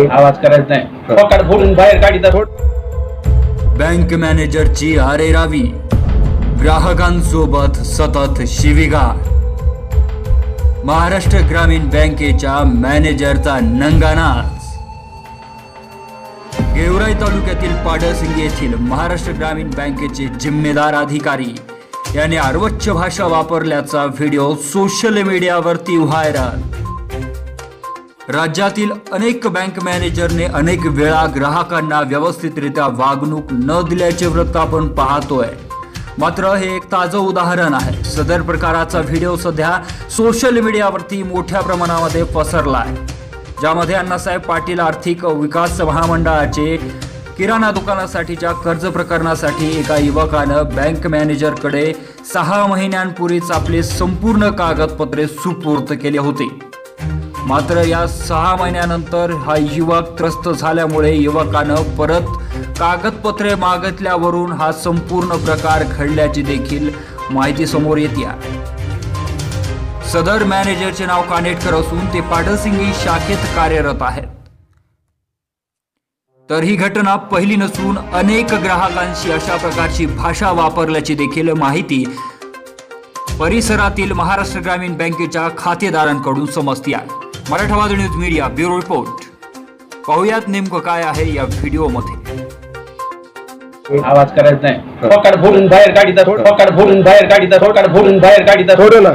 आवाज करायचा नाही. पकड फोडून बाहेर काढीतात बँक मॅनेजरची आरेरावी ग्राहकांसोबत सतत शिवीगाळ. महाराष्ट्र ग्रामीण बँकेच्या मॅनेजरचा नंगानाच गेवराई तालुक्यातील पाडसिंग येथील महाराष्ट्र ग्रामीण बँकेचे जिम्मेदार अधिकारी यांनी अर्वच्च भाषा वापरल्याचा व्हिडिओ सोशल मीडियावरती व्हायरल. राज्यातील अनेक बँक मॅनेजरने अनेक वेळा ग्राहकांना व्यवस्थितरित्या वागणूक न दिल्याचे वृत्त आपण पाहतोय. मात्र हे एक ताजं उदाहरण आहे. सदर प्रकाराचा व्हिडिओ सध्या सोशल मीडियावरती मोठ्या प्रमाणामध्ये पसरला आहे ज्यामध्ये अण्णासाहेब पाटील आर्थिक विकास महामंडळाचे किराणा दुकानासाठीच्या कर्ज प्रकरणासाठी एका युवकानं बँक मॅनेजरकडे सहा महिन्यांपूर्वीच आपले संपूर्ण कागदपत्रे सुपूर्त केले होते. मात्र या सहा महिन्यानंतर हा युवक त्रस्त झाल्यामुळे युवकानं परत कागदपत्रे मागितल्यावरून हा संपूर्ण प्रकार घडल्याची देखील माहिती समोर येते सदर मॅनेजरचे नाव कानेटकर असून ते पाटलसिंगी शाखेत कार्यरत आहेत. तर ही घटना पहिली नसून अनेक ग्राहकांशी अशा प्रकारची भाषा वापरल्याची देखील माहिती परिसरातील महाराष्ट्र ग्रामीण बँकेच्या खातेदारांकडून समजते आहे. Marathwadi news media bureau report. पाहुयात नेमकं काय आहे या व्हिडिओमध्ये. आवाज करायचा नाही. पकड फोडून बाहेर काढीतात पकड फोडून बाहेर काढीतात पकड फोडून बाहेर काढीतात थोडं ना.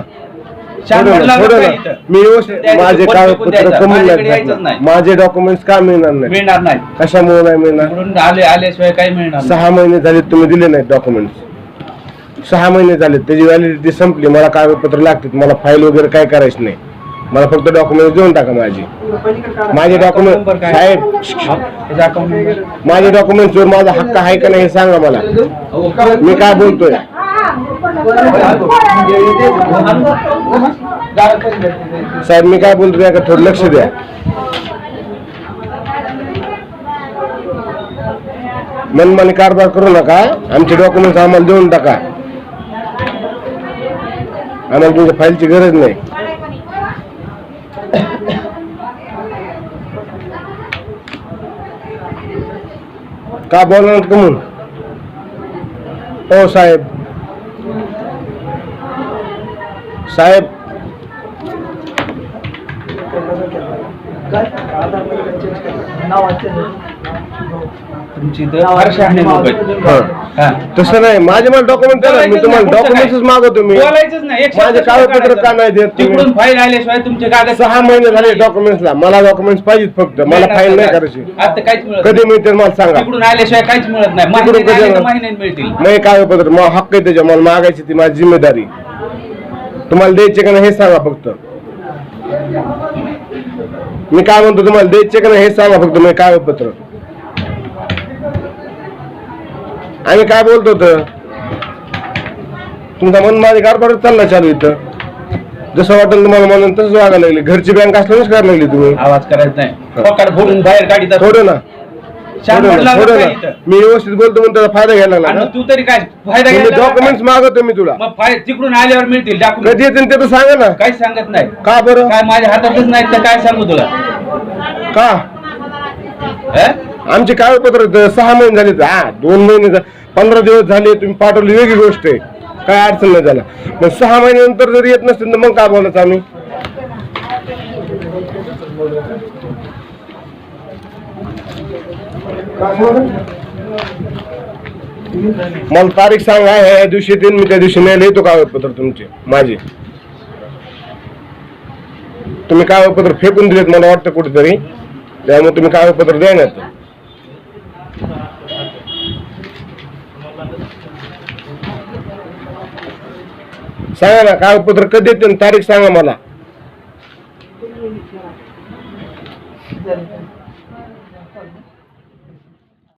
शांत थोडं ना, लागलं थोडं काय ना. इथं? मी व्यवस्थित द्यायचं, माझे कागदपत्र द्यायचं. कमी माझ्याकडे लागतात यायचंच नाही. माझे डॉक्युमेंट्स का मिळणार नाही. मिळणार नाही. कशामुळे नाही मिळणार? आले आल्याशिवाय काही मिळणार नाही. सहा महिने झाले तुम्ही दिले नाहीत डॉक्युमेंट्स. सहा महिने झाले त्याची व्हॅलिडिटी संपली. मला कागदपत्र लागतात मला फाईल वगैरे काय करायचं नाही. मला फक्त डॉक्युमेंट देऊन टाका माझे. माझे डॉक्युमेंट काय? साहेब हा? त्याचा account number? माझे माझा हक्क आहे का नाही हे सांगा मला. मी काय बोलतोय? साहेब मी काय बोलतोय याकडे थोडं लक्ष द्या. मनमानी कारभार करू नका. आमचे डॉक्युमेंट्स आम्हाला देऊन टाका. आम्हाला तुमच्या फाईलची गरज नाही. का बोलणार का म्हणून? हो साहेब. साहेब. तुमची. हा. हा. तसं नाही माझे मला डॉक्युमेंट द्या ना मी तुम्हाला डॉक्युमेंट्स काय? मागवतो मी बोलायचंच नाही एक माझे शब्द कागदपत्र का नाही देत तुम्ही? तिकडून फाईल आल्याशिवाय तुमचे कागद सहा महिने झाले डॉक्युमेंट्सला मला डॉक्युमेंट्स पाहिजेत फक्त मला फाईल नाही. करायची आता काहीच मिळत कधी नाही. मिळतील मला सांगा तिकडून आल्याशिवाय काहीच मिळत नाही तिकडून कधी येणार? मिळतील नाही कागदपत्र मला हक्क आहे त्याच्या मला मागायची ती माझी जिम्मेदारी तुम्हाला द्यायचे का नाही हे सांगा फक्त मी काय म्हणतो तुम्हाला द्यायचे का नाही हे सांगा फक्त मी कागदपत्र आम्ही काय बोलतो तर तुमचा मन माझे कारभार चालला चालू इथं. जसं वाटेल तुम्हाला म्हणून तसंच वागायला लागले. घरची बँक असल्यानेच करायला लागली तुम्ही. आवाज करायचा नाही. पकड फोडून बाहेर थोडं ना. थोडं ना, लागलं थोडं काय ना. इथं? मी व्यवस्थित बोलतो म्हणून त्याचा फायदा घ्यायला लागला आणि तू तरी काय फायदा घ्यायला डॉक्युमेंट्स मागवतो मी तुला. लागला? मग फाय तिकडून आल्यावर मिळतील कधी येतील ते तर सांगा ना. काहीच सांगत नाही. का बरं? काय माझ्या हातातच नाही तर काय सांगू तुला? का? हे? आमचे कागदपत्र सहा महिने झाले हा दोन महिने पंधरा दिवस झाले तुम्ही पाठवली वेगळी गोष्ट आहे. काय अडचण नाही झाला. मग सहा महिन्यानंतर जर येत नसतील तर मग काय बोलायचं आम्ही? मला तारीख सांगा ह्या दिवशी येते मी त्या दिवशी नाही येतो कागदपत्र तुमचे? माझे. तुम्ही कागदपत्र फेकून दिलेत मला वाटतं कुठेतरी. त्यामुळे तुम्ही कागदपत्र द्या ना सांगा ना कागदपत्र कधी येते तारीख सांगा मला.